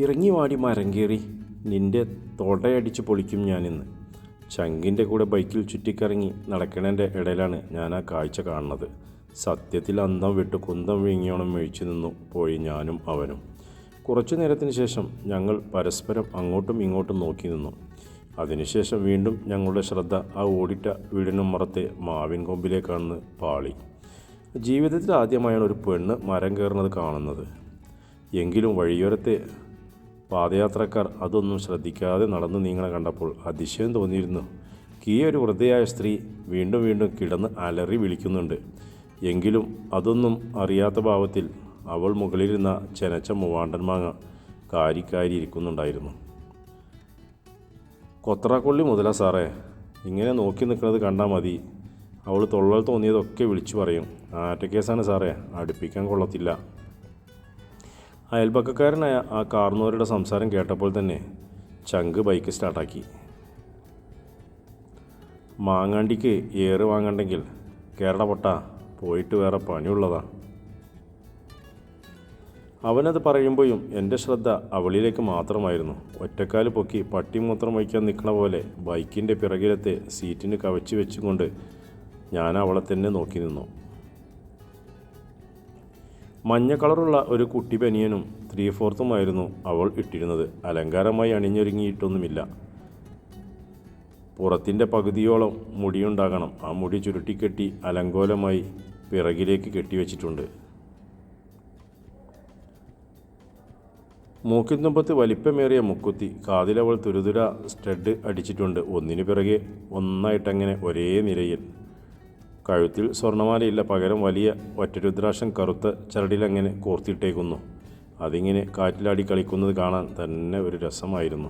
ഇറങ്ങി വാടി മരം കയറി നിന്റെ തൊടയടിച്ച് പൊളിക്കും ഞാനിന്ന്. ചങ്കിന്റെ കൂടെ ബൈക്കിൽ ചുറ്റിക്കറങ്ങി നടക്കണേന്റെ ഇടയിലാണ് ഞാൻ ആ കാഴ്ച കാണുന്നത്. സത്യത്തിൽ അന്തം വിട്ട് കുന്തം വീങ്ങിയോണം മേഴിച്ചു നിന്നു പോയി ഞാനും അവനും. കുറച്ചു നേരത്തിന് ശേഷം ഞങ്ങൾ പരസ്പരം അങ്ങോട്ടും ഇങ്ങോട്ടും നോക്കി നിന്നു. അതിനുശേഷം വീണ്ടും ഞങ്ങളുടെ ശ്രദ്ധ ആ ഓടിട്ട വീടിനുമ്മറത്തെ മാവിൻ കൊമ്പിലേക്കാണെന്ന് പാളി. ജീവിതത്തിൽ ആദ്യമായാണ് ഒരു പെണ്ണ് മരം കയറുന്നത് കാണുന്നത്. എങ്കിലും വഴിയോരത്തെ പാദയാത്രക്കാർ അതൊന്നും ശ്രദ്ധിക്കാതെ നടന്നു നീങ്ങണ കണ്ടപ്പോൾ അതിശയം തോന്നിയിരുന്നു. കീ ഒരു വൃദ്ധയായ സ്ത്രീ വീണ്ടും വീണ്ടും കിടന്ന് അലറി വിളിക്കുന്നുണ്ട്. എങ്കിലും അതൊന്നും അറിയാത്ത ഭാവത്തിൽ അവൾ മുകളിലിരുന്ന ചെനച്ച മൂവാണ്ടൻ മാങ്ങ കാരിക്കാരി ഇരിക്കുന്നുണ്ടായിരുന്നു. കൊത്രാക്കൊള്ളി മുതല സാറേ ഇങ്ങനെ നോക്കി നിൽക്കുന്നത് കണ്ടാൽ മതി. അവൾ തൊള്ളൽ തോന്നിയതൊക്കെ വിളിച്ചു പറയും. ആറ്റക്കേസാണ് സാറേ അടുപ്പിക്കാൻ കൊള്ളത്തില്ല. അയൽപക്കക്കാരനായ ആ കാർന്നോരുടെ സംസാരം കേട്ടപ്പോൾ തന്നെ ചങ്ക് ബൈക്ക് സ്റ്റാർട്ടാക്കി മാങ്ങാണ്ടിക്ക് ഏറ് വാങ്ങണ്ടെങ്കിൽ കേരള പൊട്ട പോയിട്ട് വേറെ പണിയുള്ളതാ. അവനത് പറയുമ്പോഴും എന്റെ ശ്രദ്ധ അവളിലേക്ക് മാത്രമായിരുന്നു. ഒറ്റക്കാൽ പൊക്കി പട്ടിമൂത്രം വയ്ക്കാൻ നിൽക്കണ പോലെ ബൈക്കിന്റെ പിറകിലത്തെ സീറ്റിന് കവച്ച് വെച്ചുകൊണ്ട് ഞാൻ അവളെ തന്നെ നോക്കി നിന്നു. മഞ്ഞ കളറുള്ള ഒരു കുട്ടി ബനിയനും ത്രീ ഫോർത്തുമായിരുന്നു അവൾ ഇട്ടിരുന്നത്. അലങ്കാരമായി അണിഞ്ഞൊരുങ്ങിയിട്ടൊന്നുമില്ല. പുറത്തിന്റെ പകുതിയോളം മുടിയുണ്ടാകണം. ആ മുടി ചുരുട്ടിക്കെട്ടി അലങ്കോലമായി പിറകിലേക്ക് കെട്ടിവെച്ചിട്ടുണ്ട്. മൂക്കിന്നുമ്പത്ത് വലിപ്പമേറിയ മുക്കുത്തി കാതിലവൾ തുരുതുര സ്റ്റഡ് അടിച്ചിട്ടുണ്ട്. ഒന്നിനു പിറകെ ഒന്നായിട്ടങ്ങനെ ഒരേ നിരയിൽ കഴുത്തിൽ സ്വർണമാലയില്ല പകരം വലിയ ഒറ്റരുദ്രാക്ഷം കറുത്ത ചരടിലങ്ങനെ കോർത്തിട്ടേക്കുന്നു. അതിങ്ങനെ കാറ്റിലാടി കളിക്കുന്നത് കാണാൻ തന്നെ ഒരു രസമായിരുന്നു.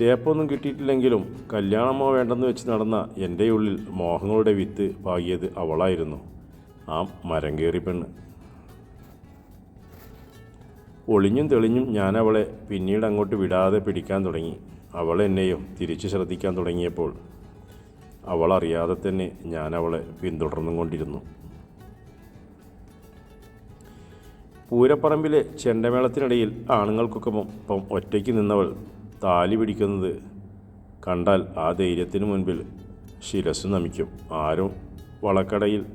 തേപ്പൊന്നും കിട്ടിയിട്ടില്ലെങ്കിലും കല്യാണമോ വേണ്ടെന്ന് വെച്ച് നടന്ന എന്റെ ഉള്ളിൽ മോഹങ്ങളുടെ വിത്ത് പാകിയത് അവളായിരുന്നു. ആ മരം കയറി പെണ്ണ്. ഒളിഞ്ഞും തെളിഞ്ഞും ഞാൻ അവളെ പിന്നീട് അങ്ങോട്ട് വിടാതെ പിടിക്കാൻ തുടങ്ങി. അവൾ എന്നെയും തിരിച്ചു ശ്രദ്ധിക്കാൻ തുടങ്ങിയപ്പോൾ അവൾ അറിയാതെ തന്നെ ഞാൻ അവളെ പിന്തുടർന്നും കൊണ്ടിരുന്നു പൂരപ്പറമ്പിലെ ചെണ്ടമേളത്തിനിടയിൽ ആണുങ്ങൾക്കൊക്കെ ഒപ്പം ഒറ്റയ്ക്ക് നിന്നവൾ താലി പിടിക്കുന്നത് കണ്ടാൽ ആ ധൈര്യത്തിന് മുൻപിൽ ശിരസ് നമിക്കും. ആരും വളക്കടയിൽ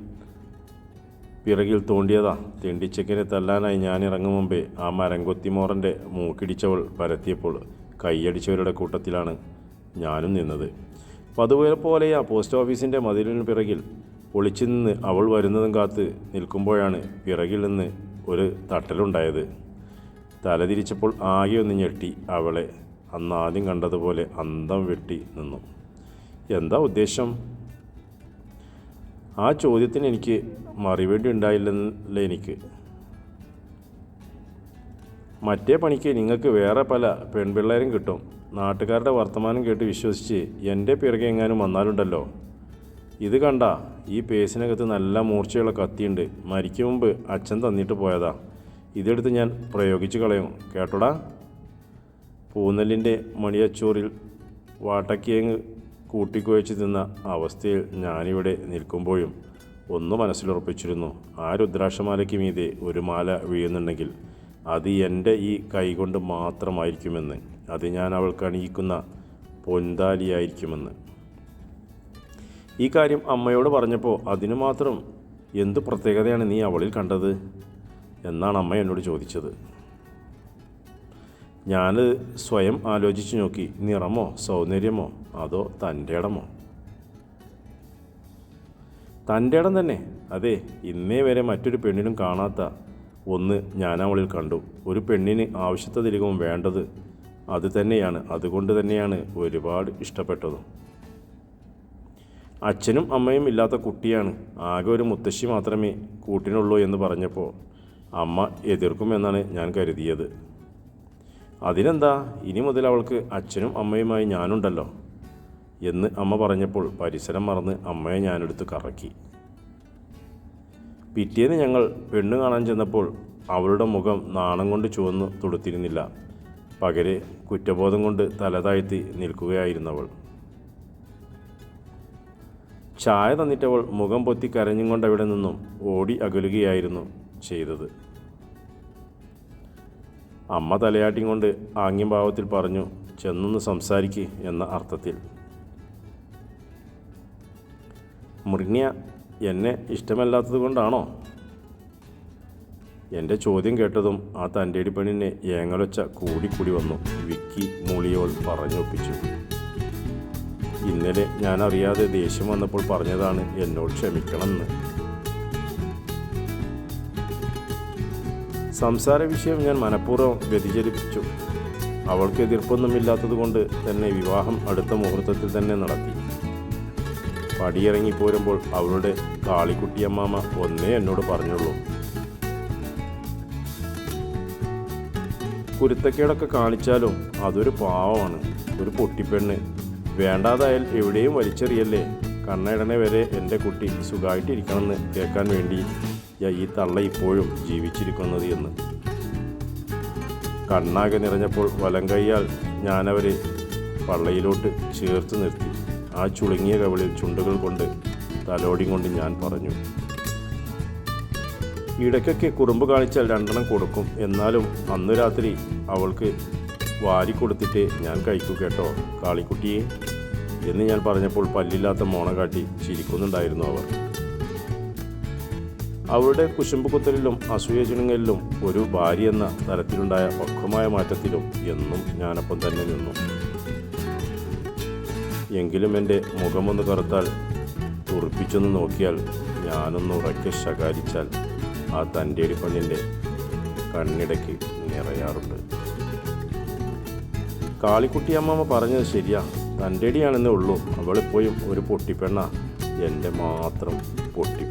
പിറകിൽ തോണ്ടിയതാ. തെണ്ടിച്ചക്കനെ തല്ലാനായി ഞാൻ ഇറങ്ങും മുമ്പേ ആ മരംകൊത്തിമോറന്റെ മൂക്കിടിച്ചവൾ പരത്തിയപ്പോൾ കൈയടിച്ചവരുടെ കൂട്ടത്തിലാണ് ഞാനും നിന്നത്. പതുപോലെ ആ പോസ്റ്റ് ഓഫീസിന്റെ മതിലിന് പിറകിൽ ഒളിച്ചു നിന്ന് അവൾ വരുന്നതും കാത്ത് നിൽക്കുമ്പോഴാണ് പിറകിൽ നിന്ന് ഒരു തട്ടലുണ്ടായത്. തലതിരിച്ചപ്പോൾ ആകെ ഒന്ന് ഞെട്ടി അവളെ. അന്ന് ആദ്യം കണ്ടതുപോലെ അന്തം വെട്ടി നിന്നു. എന്താ ഉദ്ദേശം? ആ ചോദ്യത്തിന് എനിക്ക് മറുപടി ഉണ്ടായില്ലെന്നല്ലേ എനിക്ക്. മറ്റേ പണിക്ക് നിങ്ങൾക്ക് വേറെ പല പെൺപിള്ളേരും കിട്ടും. നാട്ടുകാരുടെ വർത്തമാനം കേട്ട് വിശ്വസിച്ച് എന്റെ പിറകെ എങ്ങാനും വന്നാലുണ്ടല്ലോ. ഇത് കണ്ട ഈ പേസിനകത്ത് നല്ല മൂർച്ചയുള്ള കത്തിയുണ്ട്. മരിക്കും മുമ്പ് അച്ഛൻ തന്നിട്ട് പോയതാ. ഇതെടുത്ത് ഞാൻ പ്രയോഗിച്ച് കളയും. കേട്ടോടാ? പൂനെല്ലിന്റെ മണിയച്ചോറിൽ വാട്ടക്കിയങ്ങ് കൂട്ടിക്കുഴച്ച് തിന്ന അവസ്ഥയിൽ ഞാനിവിടെ നിൽക്കുമ്പോഴും ഒന്ന് മനസ്സിലുറപ്പിച്ചിരുന്നു. ആ രുദ്രാക്ഷമാലയ്ക്ക് മീതെ ഒരു മാല വീഴുന്നുണ്ടെങ്കിൽ അത് എന്റെ ഈ കൈകൊണ്ട് മാത്രമായിരിക്കുമെന്ന്. അത് ഞാൻ അവൾക്ക് അണിയിക്കുന്ന പൊന്താലിയായിരിക്കുമെന്ന് ഈ കാര്യം അമ്മയോട് പറഞ്ഞപ്പോൾ അതിനു മാത്രം എന്ത് പ്രത്യേകതയാണ് നീ അവളിൽ കണ്ടത്? എന്നാണ് അമ്മ എന്നോട് ചോദിച്ചത്. ഞാൻ സ്വയം ആലോചിച്ച് നോക്കി നിറമോ സൗന്ദര്യമോ അതോ തന്റെ ഇടമോ? തന്റെ ഇടം തന്നെ. അതെ ഇന്നേ വരെ മറ്റൊരു പെണ്ണിനും കാണാത്ത ഒന്ന് ഞാൻ അവളിൽ കണ്ടു. ഒരു പെണ്ണിന് ആവശ്യത്തതിരികവും വേണ്ടത് അത് തന്നെയാണ്. അതുകൊണ്ട് തന്നെയാണ് ഒരുപാട് ഇഷ്ടപ്പെട്ടതും. അച്ഛനും അമ്മയും ഇല്ലാത്ത കുട്ടിയാണ്. ആകെ ഒരു മുത്തശ്ശി മാത്രമേ കൂട്ടിനുള്ളൂ എന്ന് പറഞ്ഞപ്പോൾ അമ്മ എതിർക്കുമെന്നാണ് ഞാൻ കരുതിയത്. അതിനെന്താ? ഇനി മുതൽ അവൾക്ക് അച്ഛനും അമ്മയുമായി ഞാനുണ്ടല്ലോ എന്ന് അമ്മ പറഞ്ഞപ്പോൾ പരിസരം മറന്ന് അമ്മയെ ഞാനെടുത്ത് കറക്കി. പിറ്റേന്ന് ഞങ്ങൾ പെണ്ണ് കാണാൻ ചെന്നപ്പോൾ അവളുടെ മുഖം നാണം കൊണ്ട് ചുവന്ന് തുടുത്തിരുന്നില്ല. പകരെ കുറ്റബോധം കൊണ്ട് തലതാഴ്ത്തി നിൽക്കുകയായിരുന്നവൾ. ചായ തന്നിട്ടവൾ മുഖം പൊത്തി കരഞ്ഞും കൊണ്ട് അവിടെ നിന്നും ഓടി അകലുകയായിരുന്നു ചെയ്തത്. അമ്മ തലയാട്ടി കൊണ്ട് ആംഗ്യം ഭാവത്തിൽ പറഞ്ഞു ചെന്നൊന്ന് സംസാരിക്ക് എന്ന അർത്ഥത്തിൽ. മൃണ്യ എന്നെ ഇഷ്ടമല്ലാത്തത് കൊണ്ടാണോ? എന്റെ ചോദ്യം കേട്ടതും ആ തന്റെടി പെണ്ണിനെ ഏങ്ങലൊച്ച കൂടിക്കൂടി വന്നു. വിക്കി മൂളിയോൾ പറഞ്ഞൊപ്പിച്ചു. ഇന്നലെ ഞാൻ അറിയാതെ ദേഷ്യം വന്നപ്പോൾ പറഞ്ഞതാണ് എന്നോട് ക്ഷമിക്കണമെന്ന്. സംസാര വിഷയം ഞാൻ മനഃപൂർവം വ്യതിചലിപ്പിച്ചു. അവൾക്ക് എതിർപ്പൊന്നുമില്ലാത്തത് കൊണ്ട് തന്നെ വിവാഹം അടുത്ത മുഹൂർത്തത്തിൽ തന്നെ നടത്തി. പടിയിറങ്ങി പോരുമ്പോൾ അവളുടെ കാളിക്കുട്ടിയമ്മാമ ഒന്നേ എന്നോട് പറഞ്ഞുള്ളൂ. കുരുത്തക്കേടൊക്കെ കാണിച്ചാലും അതൊരു പാവമാണ് ഒരു പൊട്ടിപ്പെണ്ണ്. വേണ്ടാതായാൽ എവിടെയും വലിച്ചെറിയല്ലേ? കണ്ണയിടനെ വരെ എന്റെ കുട്ടി സുഖമായിട്ടിരിക്കണമെന്ന് കേൾക്കാൻ വേണ്ടി ഈ തള്ള ഇപ്പോഴും ജീവിച്ചിരിക്കുന്നത് എന്ന്. കണ്ണാകെ നിറഞ്ഞപ്പോൾ വലം കൈയാൽ ഞാനവരെ പള്ളയിലോട്ട് ചേർത്ത് നിർത്തി. ആ ചുളുങ്ങിയ കവിളിൽ ചുണ്ടുകൾ കൊണ്ട് തലോടി കൊണ്ട് ഞാൻ പറഞ്ഞു ഇടയ്ക്കൊക്കെ കുറുമ്പ് കാണിച്ചാൽ രണ്ടെണ്ണം കൊടുക്കും. എന്നാലും അന്ന് രാത്രി അവൾക്ക് വാരി കൊടുത്തിട്ട് ഞാൻ കഴിക്കൂ കേട്ടോ കാളിക്കുട്ടിയെ. എന്ന് ഞാൻ പറഞ്ഞപ്പോൾ പല്ലില്ലാത്ത മോണ കാട്ടി ചിരിക്കുന്നുണ്ടായിരുന്നു അവർ. അവരുടെ കുശുമ്പ് കുത്തലിലും അസൂയ ഒരു ഭാര്യ എന്ന തരത്തിലുണ്ടായ പക്വമായ മാറ്റത്തിലും എന്നും ഞാനൊപ്പം തന്നെ നിന്നു. എങ്കിലും എന്റെ മുഖമൊന്ന് കറുത്താൽ തുറപ്പിച്ചൊന്ന് നോക്കിയാൽ ഞാനൊന്ന് ഉറക്കെ ശകാരിച്ചാൽ ആ തന്റെ പെണ്ണിന്റെ കണ്ണിടയ്ക്ക് നിറയാറുണ്ട്. കാളിക്കുട്ടി അമ്മമ്മ പറഞ്ഞത് ശരിയാ. തന്റെടിയാണെന്നേ ഉള്ളൂ. അവളിപ്പോഴും ഒരു പൊട്ടിപ്പെണ്ണ. എന്റെ മാത്രം പൊട്ടി